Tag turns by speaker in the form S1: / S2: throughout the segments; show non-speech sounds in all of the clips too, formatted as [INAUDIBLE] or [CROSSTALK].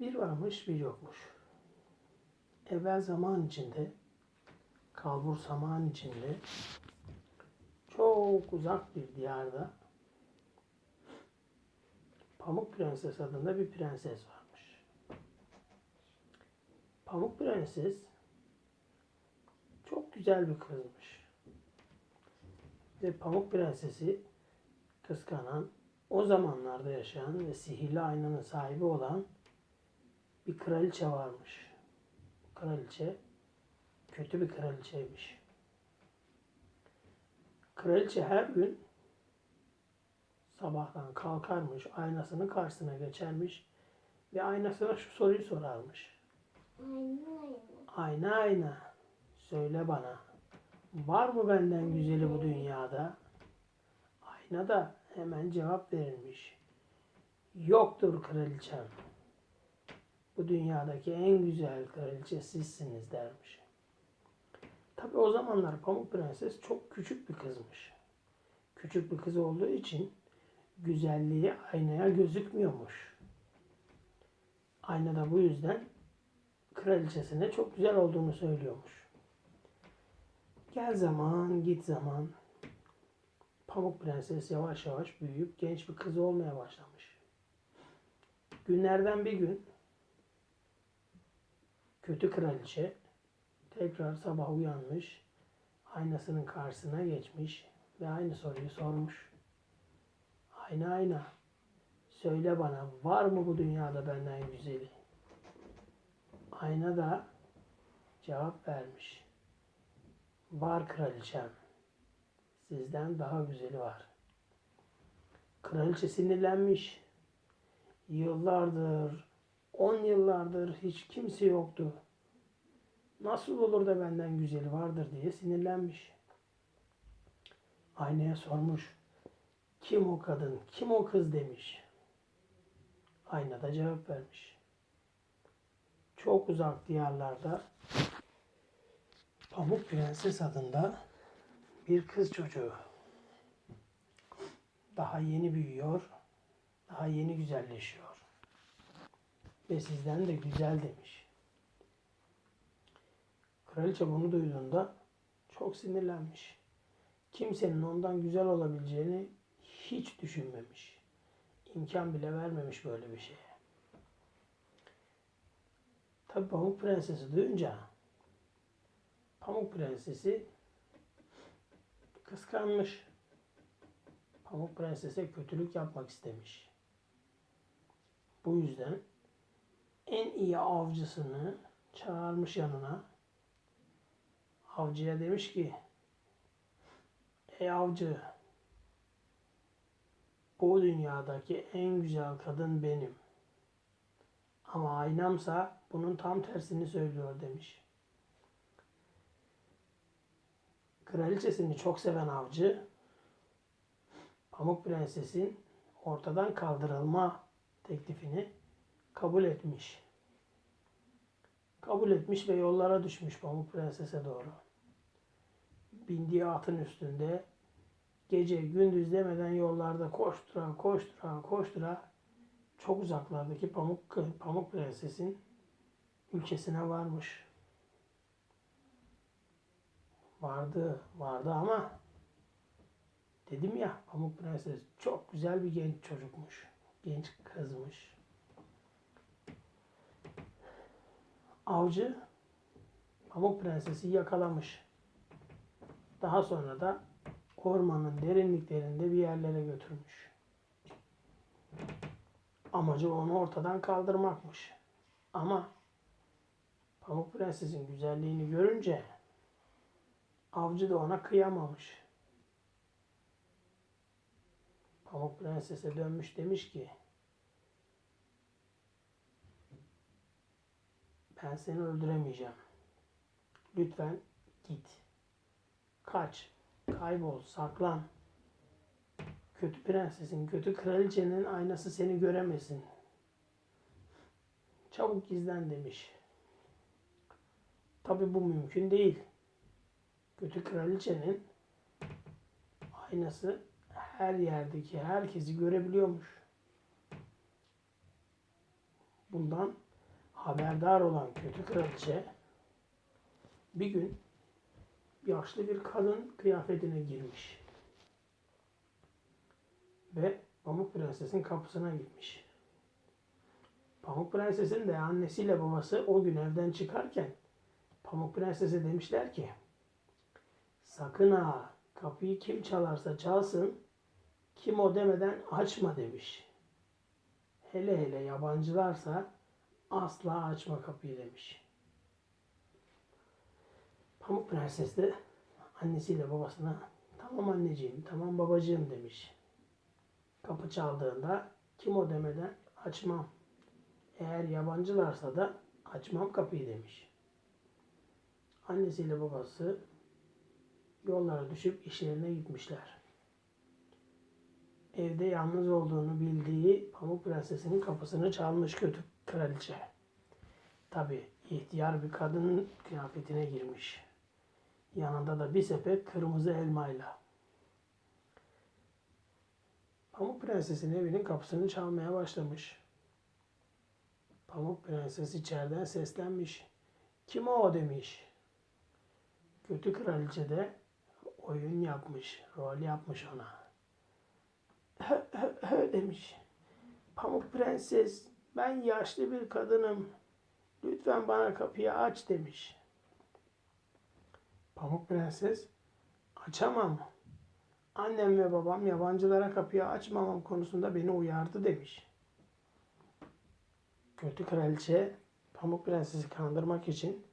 S1: Bir varmış bir yokmuş. Evvel zaman içinde, kalbur zaman içinde, çok uzak bir diyarda Pamuk Prenses adında bir prenses varmış. Pamuk Prenses çok güzel bir kızmış. Ve Pamuk Prensesi kıskanan, o zamanlarda yaşayan ve sihirli aynanın sahibi olan bir kraliçe varmış. Kraliçe kötü bir kraliçeymiş. Kraliçe her gün sabahtan kalkarmış, aynasının karşısına geçermiş ve aynasına şu soruyu sorarmış.
S2: Aynen aynen.
S1: Ayna ayna, söyle bana, var mı benden güzeli bu dünyada? Ayna da hemen cevap verilmiş. Yoktur kraliçem. Bu dünyadaki en güzel kraliçe sizsiniz dermiş. Tabi o zamanlar Pamuk Prenses çok küçük bir kızmış. Küçük bir kız olduğu için güzelliği aynaya gözükmüyormuş. Ayna da bu yüzden kraliçesine çok güzel olduğunu söylüyormuş. Gel zaman git zaman Pamuk Prenses yavaş yavaş büyüyüp genç bir kız olmaya başlamış. Günlerden bir gün kötü kraliçe tekrar sabah uyanmış, aynasının karşısına geçmiş ve aynı soruyu sormuş. Ayna ayna, söyle bana var mı bu dünyada benden güzeli? Ayna da cevap vermiş. Var kraliçem. Sizden daha güzeli var. Kraliçe sinirlenmiş. Yıllardır, on yıllardır hiç kimse yoktu. Nasıl olur da benden güzeli vardır diye sinirlenmiş. Aynaya sormuş. Kim o kadın, kim o kız demiş. Ayna da cevap vermiş. Çok uzak diyarlarda Pamuk Prenses adında bir kız çocuğu. Daha yeni büyüyor, daha yeni güzelleşiyor. Ve sizden de güzel demiş. Kraliçe bunu duyduğunda çok sinirlenmiş. Kimsenin ondan güzel olabileceğini hiç düşünmemiş. İmkan bile vermemiş böyle bir şeye. Tabi Pamuk Prensesi duyunca Pamuk Prensesi kıskanmış. Pamuk Prenses'e kötülük yapmak istemiş. Bu yüzden en iyi avcısını çağırmış yanına. Avcıya demiş ki Ey avcı bu dünyadaki en güzel kadın benim. Ama aynamsa bunun tam tersini söylüyor demiş. Kraliçesini çok seven avcı Pamuk Prenses'in ortadan kaldırılma teklifini kabul etmiş. Kabul etmiş ve yollara düşmüş Pamuk Prenses'e doğru. Bindiği atın üstünde gece gündüz demeden yollarda koştura koştura koştura çok uzaklardaki Pamuk, Pamuk Prenses'in ülkesine varmış. Vardı, vardı ama dedim ya Pamuk Prenses çok güzel bir genç çocukmuş. Genç kızmış. Avcı Pamuk Prenses'i yakalamış. Daha sonra da ormanın derinliklerinde bir yerlere götürmüş. Amacı onu ortadan kaldırmakmış. Ama Pamuk Prenses'in güzelliğini görünce avcı da ona kıyamamış. Pamuk Prenses'e dönmüş demiş ki ben seni öldüremeyeceğim. Lütfen git. Kaç. Kaybol. Saklan. Kötü prensesin, kötü kraliçenin aynası seni göremesin. Çabuk gizlen demiş. Tabi bu mümkün değil. Kötü kraliçenin aynası her yerdeki herkesi görebiliyormuş. Bundan haberdar olan kötü kraliçe bir gün yaşlı bir kadın kıyafetine girmiş. Ve Pamuk Prenses'in kapısına gitmiş. Pamuk Prenses'in de annesiyle babası o gün evden çıkarken Pamuk Prenses'e demişler ki sakın ha kapıyı kim çalarsa çalsın kim o demeden açma demiş. Hele hele yabancılarsa asla açma kapıyı demiş. Pamuk Prenses de annesiyle babasına tamam anneciğim, tamam babacığım demiş. Kapı çaldığında kim o demeden açmam. Eğer yabancılarsa da açmam kapıyı demiş. Annesiyle babası yollara düşüp işlerine gitmişler. Evde yalnız olduğunu bildiği Pamuk Prenses'in kapısını çalmış kötü kraliçe. Tabi ihtiyar bir kadının kıyafetine girmiş. Yanında da bir sepet kırmızı elmayla. Pamuk Prenses'in evinin kapısını çalmaya başlamış. Pamuk Prenses içeriden seslenmiş. Kim o demiş. Kötü kraliçe de oyun yapmış, rol yapmış ona. Demiş. Pamuk Prenses, ben yaşlı bir kadınım. Lütfen bana kapıyı aç demiş. Pamuk Prenses, açamam. Annem ve babam yabancılara kapıyı açmamam konusunda beni uyardı demiş. Kötü kraliçe Pamuk Prenses'i kandırmak için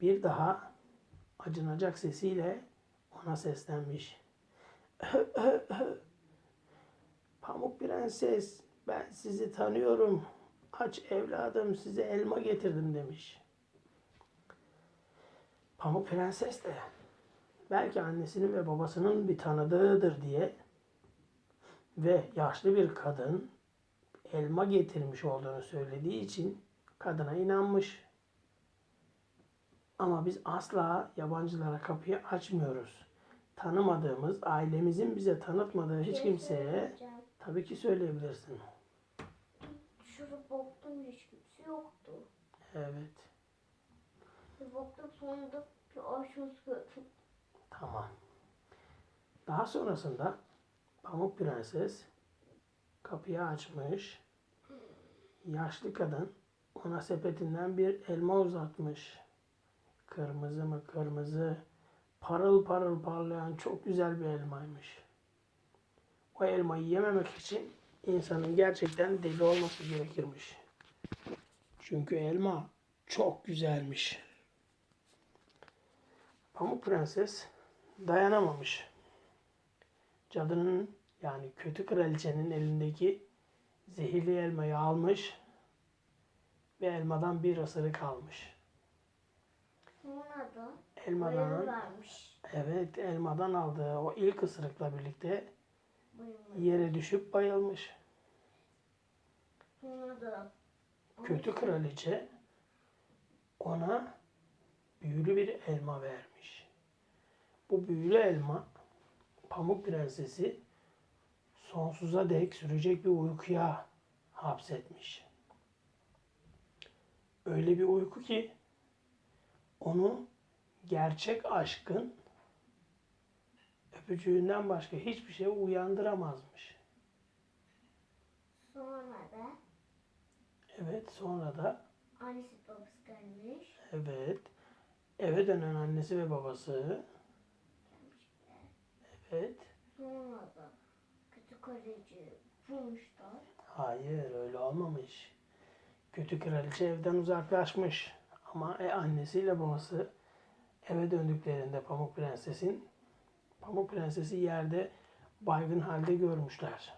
S1: bir daha acınacak sesiyle ona seslenmiş. [LAUGHS] Pamuk Prenses, ben sizi tanıyorum. Aç evladım, size elma getirdim demiş. Pamuk Prenses de belki annesinin ve babasının bir tanıdığıdır diye ve yaşlı bir kadın elma getirmiş olduğunu söylediği için kadına inanmış. Ama biz asla yabancılara kapıyı açmıyoruz. Tanımadığımız, ailemizin bize tanıtmadığı hiç kimseye tabii ki söyleyebilirsin.
S2: Baktım hiç kimse yoktu.
S1: Evet,
S2: Bir baktım sonunda bir aşağısı gördüm.
S1: tamam. Daha sonrasında Pamuk Prenses kapıyı açmış. Yaşlı kadın ona sepetinden bir elma uzatmış. Kırmızı mı kırmızı, parıl parıl parlayan çok güzel bir elmaymış. O elmayı yememek için insanın gerçekten deli olması gerekirmiş. Çünkü elma çok güzelmiş. Pamuk Prenses dayanamamış. Cadının yani kötü kraliçenin elindeki zehirli elmayı almış ve elmadan bir ısırık almış.
S2: Da
S1: Elmadan,
S2: vermiş.
S1: evet elmadan aldığı o ilk ısırıkla birlikte yere düşüp bayılmış.
S2: Da
S1: Kötü kraliçe ona büyülü bir elma vermiş. Bu büyülü elma Pamuk Prensesi sonsuza dek sürecek bir uykuya hapsetmiş. Öyle bir uyku ki onu gerçek aşkın öpücüğünden başka hiçbir şey uyandıramazmış.
S2: sonra da
S1: Evet sonra da
S2: annesi babası gelmiş.
S1: Evet. Eve dönen annesi ve babası. Evet.
S2: Sonra da kötü kaleci vurmuşlar.
S1: Hayır öyle olmamış. Kötü kraliçe evden uzaklaşmış. Ama e, annesiyle babası eve döndüklerinde Pamuk Prenses'in Pamuk Prenses'i yerde baygın halde görmüşler.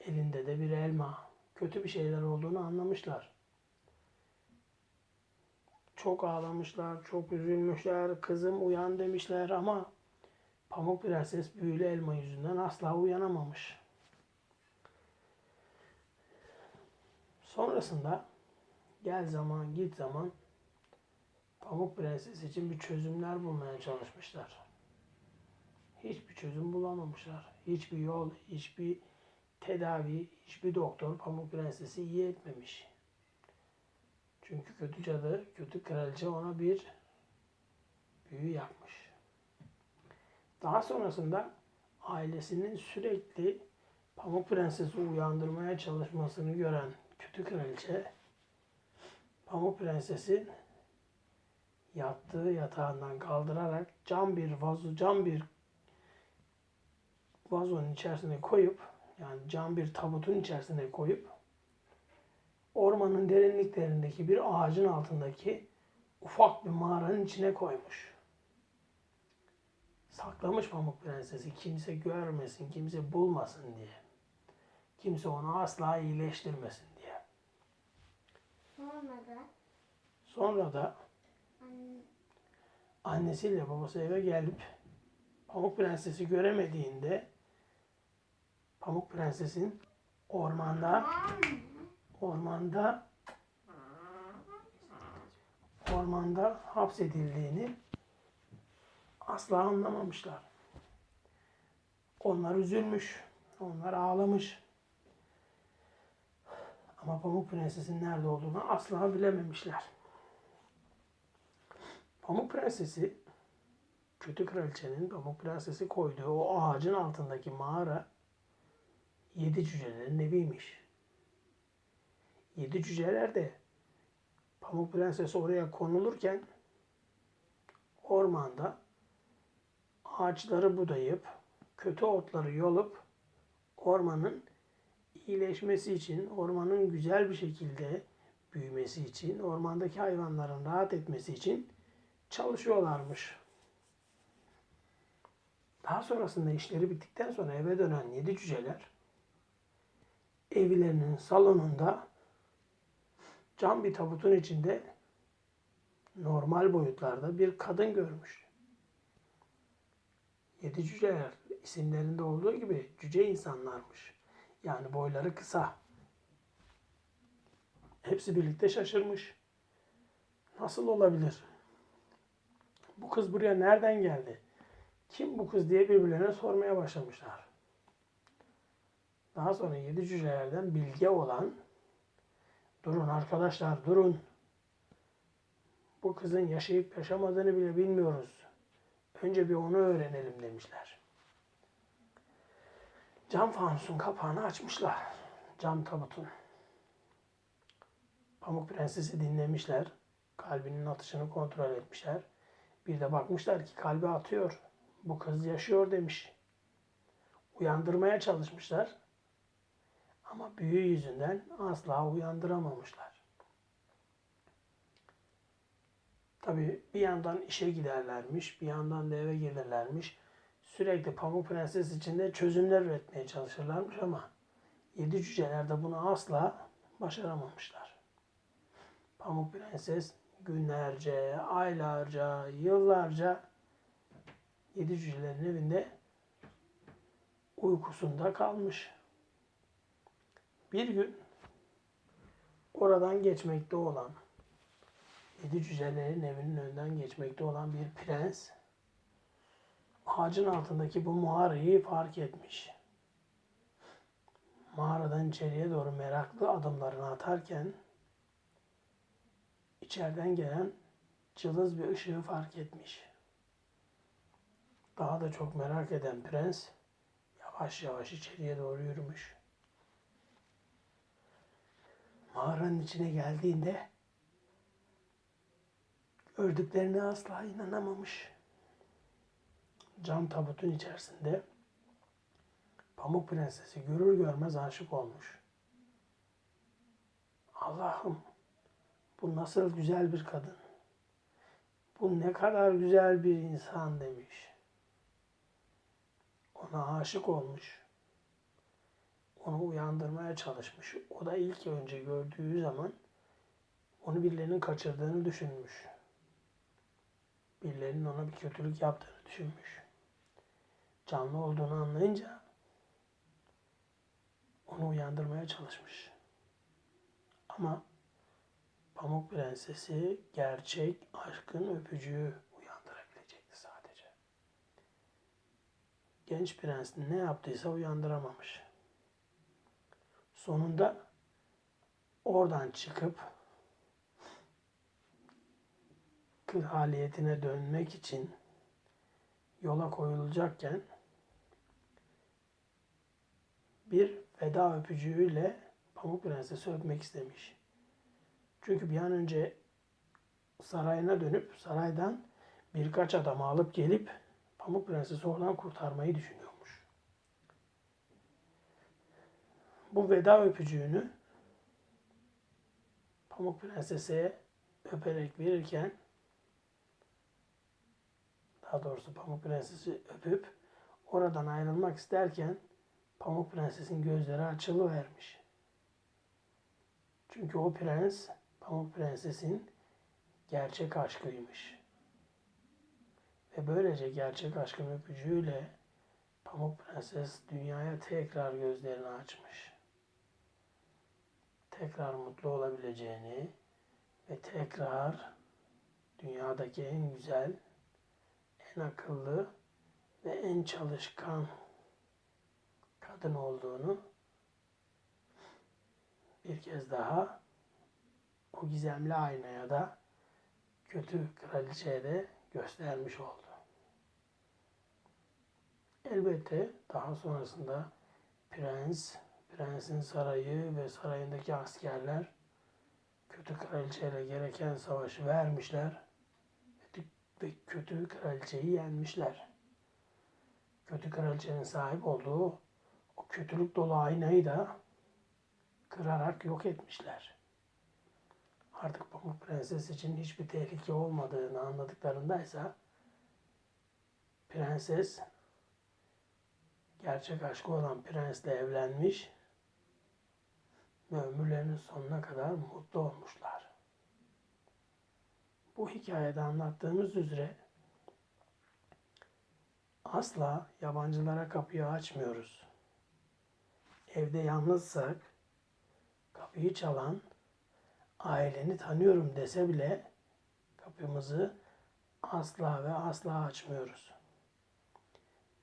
S1: Elinde de bir elma. Kötü bir şeyler olduğunu anlamışlar. Çok ağlamışlar, çok üzülmüşler. Kızım uyan demişler ama Pamuk Prenses büyülü elma yüzünden asla uyanamamış. Sonrasında gel zaman git zaman Pamuk Prenses için bir çözümler bulmaya çalışmışlar. Hiçbir çözüm bulamamışlar. Hiçbir yol, hiçbir tedavi, hiçbir doktor Pamuk Prenses'i iyi etmemiş. Çünkü kötü cadı, kötü kraliçe ona bir büyü yapmış. Daha sonrasında ailesinin sürekli Pamuk Prenses'i uyandırmaya çalışmasını gören kötü kraliçe Pamuk Prenses'i yattığı yatağından kaldırarak cam bir vazo, cam bir vazonun içerisine koyup yani cam bir tabutun içerisine koyup ormanın derinliklerindeki bir ağacın altındaki ufak bir mağaranın içine koymuş. Saklamış Pamuk Prenses'i kimse görmesin, kimse bulmasın diye. Kimse onu asla iyileştirmesin diye.
S2: Sonra da
S1: Sonra da
S2: anne,
S1: annesiyle babası eve gelip Pamuk Prenses'i göremediğinde Pamuk Prenses'in ormanda ormanda ormanda hapsedildiğini asla anlamamışlar. Onlar üzülmüş. Onlar ağlamış. Ama Pamuk Prenses'in nerede olduğunu asla bilememişler. Pamuk Prenses'i kötü kraliçenin Pamuk Prenses'i koyduğu o ağacın altındaki mağara yedi cücelerin eviymiş. Yedi cüceler de Pamuk Prenses oraya konulurken ormanda ağaçları budayıp kötü otları yolup ormanın iyileşmesi için, ormanın güzel bir şekilde büyümesi için, ormandaki hayvanların rahat etmesi için çalışıyorlarmış. Daha sonrasında işleri bittikten sonra eve dönen yedi cüceler evlerinin salonunda cam bir tabutun içinde normal boyutlarda bir kadın görmüş. Yedi cüceler isimlerinde olduğu gibi cüce insanlarmış. Yani boyları kısa. Hepsi birlikte şaşırmış. Nasıl olabilir? Bu kız buraya nereden geldi? Kim bu kız diye birbirlerine sormaya başlamışlar. Daha sonra yedi cücelerden bilge olan durun arkadaşlar durun. Bu kızın yaşayıp yaşamadığını bile bilmiyoruz. Önce bir onu öğrenelim demişler. Cam fanusun kapağını açmışlar. Cam tabutun. Pamuk Prenses'i dinlemişler. Kalbinin atışını kontrol etmişler. Bir de bakmışlar ki kalbi atıyor. Bu kız yaşıyor demiş. Uyandırmaya çalışmışlar. Ama büyü yüzünden asla uyandıramamışlar. Tabii bir yandan işe giderlermiş, bir yandan da eve gelirlermiş. Sürekli Pamuk Prenses için de çözümler üretmeye çalışırlarmış ama yedi cüceler de bunu asla başaramamışlar. Pamuk Prenses günlerce, aylarca, yıllarca yedi cücelerin evinde uykusunda kalmış. Bir gün oradan geçmekte olan yedi cücelerin evinin önünden geçmekte olan bir prens ağacın altındaki bu mağarayı fark etmiş. Mağaradan içeriye doğru meraklı adımlarını atarken içeriden gelen cılız bir ışığı fark etmiş. Daha da çok merak eden prens yavaş yavaş içeriye doğru yürümüş. Mağaranın içine geldiğinde gördüklerine asla inanamamış. Cam tabutun içerisinde Pamuk Prensesi görür görmez aşık olmuş. Allah'ım bu nasıl güzel bir kadın. Bu ne kadar güzel bir insan demiş. Ona aşık olmuş. Onu uyandırmaya çalışmış. O da ilk önce gördüğü zaman onu birilerinin kaçırdığını düşünmüş. Birilerinin ona bir kötülük yaptığını düşünmüş. Canlı olduğunu anlayınca onu uyandırmaya çalışmış. Ama Pamuk Prensesi gerçek aşkın öpücüğü uyandırabilecekti sadece. Genç prens ne yaptıysa uyandıramamış. Sonunda oradan çıkıp kraliyetine dönmek için yola koyulacakken bir veda öpücüğüyle Pamuk Prenses'i öpmek istemiş. Çünkü bir an önce sarayına dönüp saraydan birkaç adamı alıp gelip Pamuk Prenses'i oradan kurtarmayı düşünüyormuş. Bu veda öpücüğünü Pamuk Prenses'e öperek verirken daha doğrusu Pamuk Prenses'i öpüp oradan ayrılmak isterken Pamuk Prenses'in gözleri açılıvermiş. Çünkü o prens Pamuk Prenses'in gerçek aşkıymış. Ve böylece gerçek aşkın öpücüğüyle Pamuk Prenses dünyaya tekrar gözlerini açmış. Tekrar mutlu olabileceğini ve tekrar dünyadaki en güzel, en akıllı ve en çalışkan kadın olduğunu bir kez daha o gizemli aynaya da kötü kraliçeye de göstermiş oldu. Elbette daha sonrasında prens, prensin sarayı ve sarayındaki askerler kötü kraliçeyle gereken savaşı vermişler ve kötü kraliçeyi yenmişler. Kötü kraliçenin sahip olduğu o kötülük dolu aynayı da kırarak yok etmişler. Artık Pamuk Prenses için hiçbir tehlike olmadığını anladıklarındaysa prenses gerçek aşkı olan prensle evlenmiş ve ömürlerinin sonuna kadar mutlu olmuşlar. Bu hikayede anlattığımız üzere asla yabancılara kapıyı açmıyoruz. Evde yalnızsak kapıyı çalan aileni tanıyorum dese bile kapımızı asla ve asla açmıyoruz.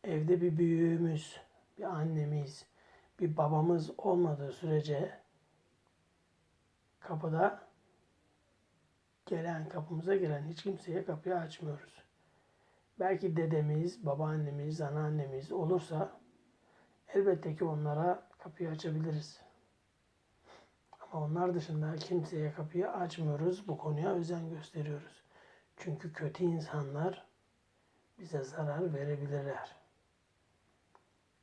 S1: Evde bir büyüğümüz, bir annemiz, bir babamız olmadığı sürece kapıda gelen, kapımıza gelen hiç kimseye kapıyı açmıyoruz. Belki dedemiz, babaannemiz, anneannemiz olursa elbette ki onlara kapıyı açabiliriz. Ama onlar dışında kimseye kapıyı açmıyoruz. Bu konuya özen gösteriyoruz. Çünkü kötü insanlar bize zarar verebilirler.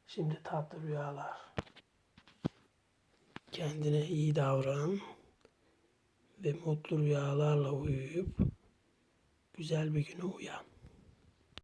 S1: Şimdi tatlı rüyalar. Kendine iyi davran ve mutlu rüyalarla uyuyup güzel bir güne uyan.